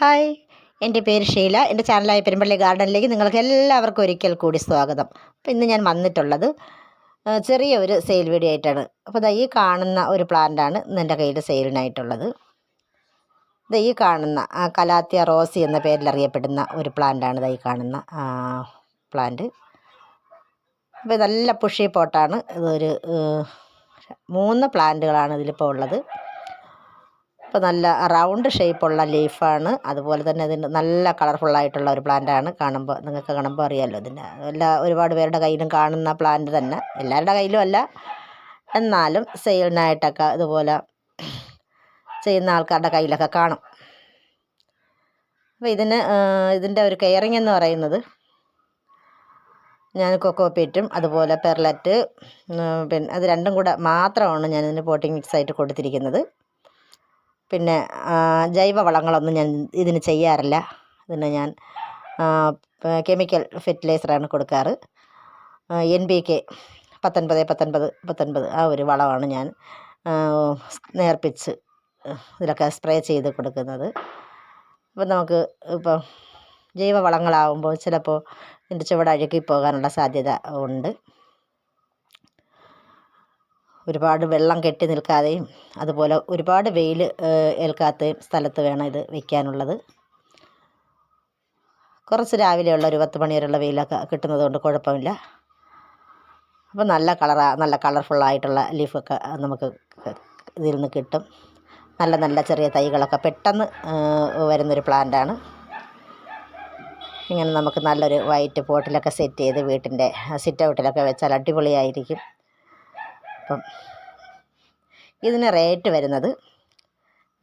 Hi. എന്റെ പേര് ഷീല. എന്റെ ചാനലായ പെരുമ്പള്ളി ഗാർഡനിലേക്ക് നിങ്ങൾക്ക് എല്ലാവർക്കും ഒരിക്കൽ കൂടി സ്വാഗതം. അപ്പോൾ ഇന്ന് ഞാൻ വന്നിട്ടുള്ളത് ചെറിയ ഒരു സെയിൽ വീഡിയോ ആയിട്ടാണ്. അപ്പോൾ ദാ ഈ കാണുന്ന ഒരു പ്ലാന്റാണ് ഇന്ന് എന്റെ കയ്യിൽ സെയിലിനായിട്ടുള്ളത്. ദാ ഈ കാണുന്ന കലാത്തിയ റോസി എന്ന പേരിൽ അറിയപ്പെടുന്ന ഒരു പ്ലാന്റാണ് ദാ ഈ കാണുന്ന പ്ലാന്റ് അപ്പോൾ നല്ല പുഷി പോട്ടാണ്. ഇതൊരു മൂന്ന് പ്ലാന്റുകളാണ് ഇതിലിപ്പോൾ ഉള്ളത്. ഇപ്പോൾ നല്ല റൗണ്ട് ഷേപ്പുള്ള ലീഫാണ്. അതുപോലെ തന്നെ ഇതിന് നല്ല കളർഫുള്ളായിട്ടുള്ള ഒരു പ്ലാന്റാണ് കാണുമ്പോൾ നിങ്ങൾക്ക് കാണുമ്പോൾ അറിയാമല്ലോ ഇതിന്റെ എല്ലാ ഒരുപാട് പേരുടെ കയ്യിലും കാണുന്ന പ്ലാന്റ് തന്നെ. എല്ലാവരുടെ കയ്യിലും അല്ല. എന്നാലും സെയിലിനായിട്ടൊക്കെ ഇതുപോലെ ചെയ്യുന്ന ആൾക്കാരുടെ കയ്യിലൊക്കെ കാണും. അപ്പോൾ ഇതിന് ഇതിന്റെ ഒരു കെയറിങ് എന്ന് പറയുന്നത് ഞാൻ കൊക്കോ പീറ്റും അതുപോലെ പെർലറ്റ് പിന്നെ അത് രണ്ടും കൂടെ മാത്രമാണ് ഞാൻ ഇതിന് പോട്ടിംഗ് മിക്സ് ആയിട്ട് കൊടുത്തിരിക്കുന്നത്. പിന്നെ ജൈവ വളങ്ങളൊന്നും ഞാൻ ഇതിന് ചെയ്യാറില്ല. ഇതിന് ഞാൻ കെമിക്കൽ ഫെർട്ടിലൈസറാണ് കൊടുക്കാറ്. എൻ ബി കെ പത്തൊൻപത് പത്തൊൻപത് പത്തൊൻപത് ആ ഒരു വളമാണ് ഞാൻ നേർപ്പിച്ച് ഇതിലൊക്കെ സ്പ്രേ ചെയ്ത് കൊടുക്കുന്നത്. അപ്പം നമുക്ക് ഇപ്പോൾ ജൈവ വളങ്ങളാവുമ്പോൾ ചിലപ്പോൾ ഇതിന്റെ ചുവട് അഴുകി പോകാനുള്ള സാധ്യത ഉണ്ട്. ഒരുപാട് വെള്ളം കെട്ടി നിൽക്കാതെയും അതുപോലെ ഒരുപാട് വെയിൽ ഏൽക്കാത്ത സ്ഥലത്ത് വേണം ഇത് വയ്ക്കാനുള്ളത് കുറച്ച് രാവിലെയുള്ള ഒരു പത്ത് മണി വരെയുള്ള വെയിലൊക്കെ കിട്ടുന്നത് കൊണ്ട് കുഴപ്പമില്ല. അപ്പോൾ നല്ല കളറാ നല്ല കളർഫുള്ളായിട്ടുള്ള ലീഫൊക്കെ നമുക്ക് ഇതിൽ നിന്ന് കിട്ടും. നല്ല നല്ല ചെറിയ തൈകളൊക്കെ പെട്ടെന്ന് വരുന്നൊരു പ്ലാന്റാണ്. ഇങ്ങനെ നമുക്ക് നല്ലൊരു വൈറ്റ് പോട്ടിലൊക്കെ സെറ്റ് ചെയ്ത് വീട്ടിന്റെ സിറ്റ് ഔട്ടിലൊക്കെ വെച്ചാൽ അടിപൊളിയായിരിക്കും. അപ്പം ഇതിന് റേറ്റ് വരുന്നത്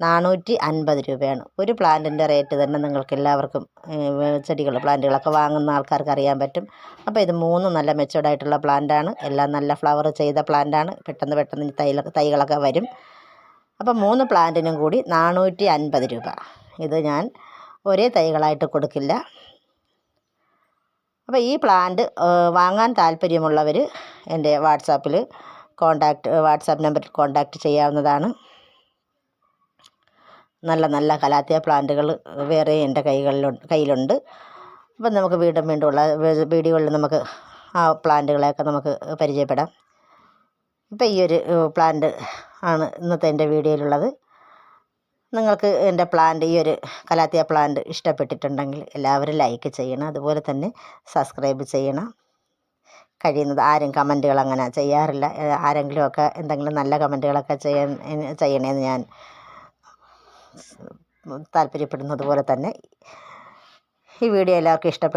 നാനൂറ്റി അൻപത് രൂപയാണ്. ഒരു പ്ലാന്റിന്റെ റേറ്റ് തന്നെ നിങ്ങൾക്ക് എല്ലാവർക്കും ചെടികൾ പ്ലാന്റുകളൊക്കെ വാങ്ങുന്ന ആൾക്കാർക്ക് അറിയാൻ പറ്റും. അപ്പോൾ ഇത് മൂന്നും നല്ല മെച്ചോർഡായിട്ടുള്ള പ്ലാന്റാണ് എല്ലാം നല്ല ഫ്ലവർ ചെയ്ത പ്ലാന്റാണ് പെട്ടെന്ന് പെട്ടെന്ന് തൈലൊക്കെ തൈകളൊക്കെ വരും. അപ്പോൾ മൂന്ന് പ്ലാന്റിനും കൂടി നാനൂറ്റി അൻപത് രൂപ. ഇത് ഞാൻ ഒരേ തൈകളായിട്ട് കൊടുക്കില്ല. അപ്പോൾ ഈ പ്ലാന്റ് വാങ്ങാൻ താല്പര്യമുള്ളവർ എന്റെ വാട്സാപ്പിൽ കോണ്ടാക്ട് വാട്സാപ്പ് നമ്പറിൽ കോണ്ടാക്ട് ചെയ്യാവുന്നതാണ്. നല്ല നല്ല കലാത്തിയ പ്ലാന്റുകൾ വേറെ എന്റെ കൈകളിലുണ്ട് കയ്യിലുണ്ട്. അപ്പം നമുക്ക് വീണ്ടും വീണ്ടും ഉള്ള വീഡിയോകളിൽ നമുക്ക് ആ പ്ലാന്റുകളെയൊക്കെ നമുക്ക് പരിചയപ്പെടാം. ഇപ്പം ഈ ഒരു പ്ലാന്റ് ആണ് ഇന്നത്തെ എന്റെ വീഡിയോയിലുള്ളത്. നിങ്ങൾക്ക് എന്റെ പ്ലാന്റ് ഈ ഒരു കലാത്തിയ പ്ലാന്റ് ഇഷ്ടപ്പെട്ടിട്ടുണ്ടെങ്കിൽ എല്ലാവരും ലൈക്ക് ചെയ്യണം. അതുപോലെ തന്നെ സബ്സ്ക്രൈബ് ചെയ്യണം. കഴിയുന്നത്. ആരും കമന്റുകൾ അങ്ങനെ ചെയ്യാറില്ല. ആരെങ്കിലുമൊക്കെ എന്തെങ്കിലും നല്ല കമന്റുകളൊക്കെ ചെയ്യാൻ ചെയ്യണമെന്ന് ഞാൻ താല്പര്യപ്പെടുന്നത് പോലെ തന്നെ. ഈ വീഡിയോ എല്ലാവർക്കും ഇഷ്ടപ്പെട്ടു